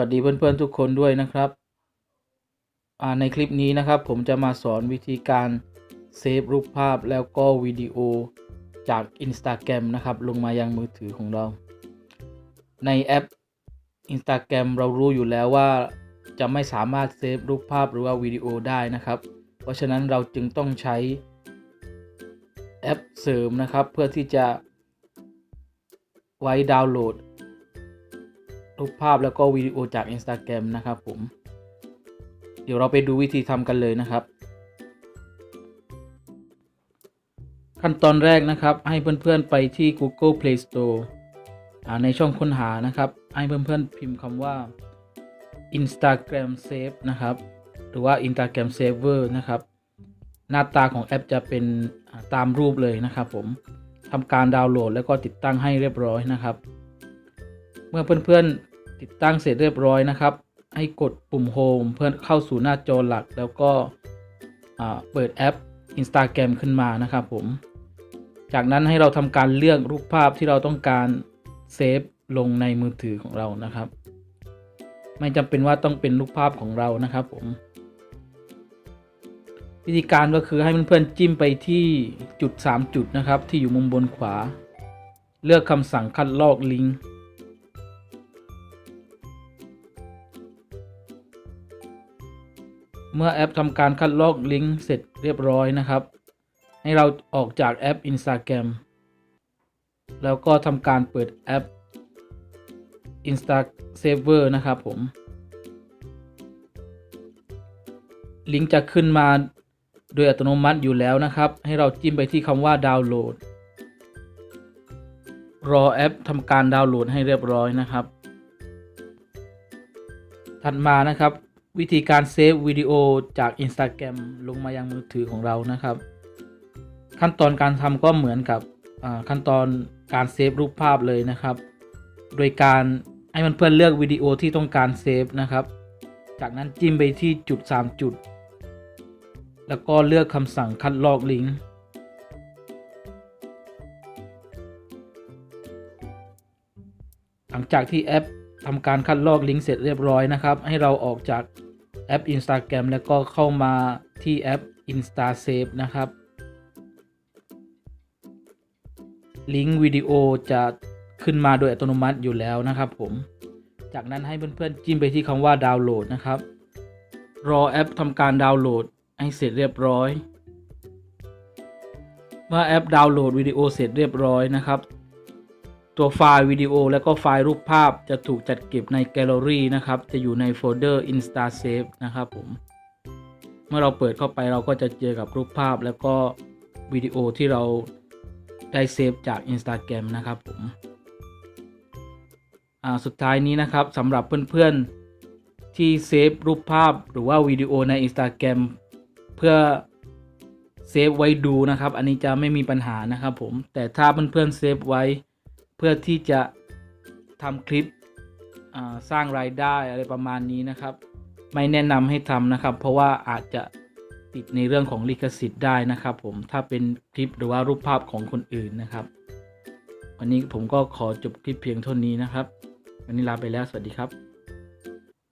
วัสดีเพื่อนๆทุกคนด้วยนะครับในคลิปนี้นะครับ ผมจะมาสอนวิธีการเซฟรูปภาพแล้วก็วิดีโอจาก Instagram นะครับ ลงมายังมือถือของเรา ในแอป Instagram เรารู้อยู่แล้วว่าจะไม่สามารถเซฟรูปภาพหรือว่าวิดีโอได้นะครับ เพราะฉะนั้นเราจึงต้องใช้แอปเสริมนะครับ เพื่อที่จะไว้ดาวน์โหลด รูปภาพแล้วก็วิดีโอจาก Instagram นะครับผม เดี๋ยวเราไปดูวิธีทำกันเลยนะครับ ขั้นตอนแรกนะครับ ให้เพื่อนๆไปที่ Google Play Store ในช่องค้นหานะครับ ให้เพื่อนๆพิมพ์คำว่า Instagram Save นะครับ หรือว่า Instagram Saver นะครับ หน้าตาของแอปจะเป็นตามรูปเลยนะครับผมทำการดาวน์โหลดแล้วก็ติดตั้งให้เรียบร้อยนะครับ เมื่อเพื่อนๆติดตั้งเสร็จเรียบร้อยนะครับ ให้กดปุ่ม Home เพื่อเข้าสู่หน้าจอหลัก แล้วก็เปิดแอป Instagram ขึ้นมานะครับผม จากนั้นให้เราทำการเลือกรูปภาพที่เราต้องการเซฟลงในมือถือของเรานะครับ ไม่จำเป็นว่าต้องเป็นรูปภาพของเรานะครับผม วิธีการก็คือให้เพื่อนๆจิ้มไปที่จุด 3 จุดนะครับ ที่อยู่มุมบนขวา เลือกคำสั่งคัดลอกลิงก์ เมื่อแอปทำการคัดลอกลิงก์เสร็จเรียบร้อยนะครับ ให้เราออกจากแอป Instagram แล้วก็ทำการเปิดแอป Insta Saver นะครับผม ลิงก์จะขึ้นมาโดยอัตโนมัติอยู่แล้วนะครับ ให้เราจิ้มไปที่คำว่าดาวน์โหลด รอแอปทำการดาวน์โหลดให้เรียบร้อยนะครับ ถัดมานะครับ วิธีการเซฟวิดีโอจาก Instagram ลงมายังมือถือของเรานะครับ ขั้นตอนการทำก็เหมือนกับขั้นตอนการเซฟรูปภาพเลยนะครับ โดยการให้มันเพื่อนเลือกวิดีโอที่ต้องการเซฟนะครับ จากนั้นจิ้มไปที่จุด 3 จุด แล้วก็เลือกคำสั่งคัดลอกลิงก์หลังจากที่แอปทำการคัดลอกลิงก์เสร็จเรียบร้อยนะครับ ให้เราออกจาก แอป Instagram แล้วก็เข้ามาที่แอป InstaSave นะครับ ลิงก์วิดีโอจะขึ้นมาโดยอัตโนมัติอยู่แล้วนะครับผม จากนั้นให้เพื่อนๆจิ้มไปที่คำว่าดาวน์โหลดนะครับ รอแอปทำการดาวน์โหลดให้เสร็จเรียบร้อย เมื่อแอปดาวน์โหลดวิดีโอเสร็จเรียบร้อยนะครับ ตัวไฟล์วิดีโอและก็ไฟล์รูปภาพจะถูกจัดเก็บในแกลเลอรี่นะครับ จะอยู่ในโฟลเดอร์ InstaSave นะครับผม เมื่อเราเปิดเข้าไปเราก็จะเจอกับรูปภาพแล้วก็วิดีโอที่เราได้เซฟจาก Instagram นะครับผมอ่าสุดท้ายนี้นะครับสำหรับเพื่อนๆที่เซฟรูปภาพหรือว่าวิดีโอใน Instagram เพื่อเซฟไว้ดูนะครับ อันนี้จะไม่มีปัญหานะครับผม แต่ถ้าเพื่อนๆเซฟไว้ เพื่อที่จะทำคลิปสร้างรายได้อะไรประมาณนี้นะครับ ไม่แนะนำให้ทำนะครับ เพราะว่าอาจจะติดในเรื่องของลิขสิทธิ์ได้นะครับ ผมถ้าเป็นคลิปหรือว่ารูปภาพของคนอื่นนะครับ วันนี้ผมก็ขอจบคลิปเพียงเท่านี้นะครับ วันนี้ลาไปแล้วสวัสดีครับ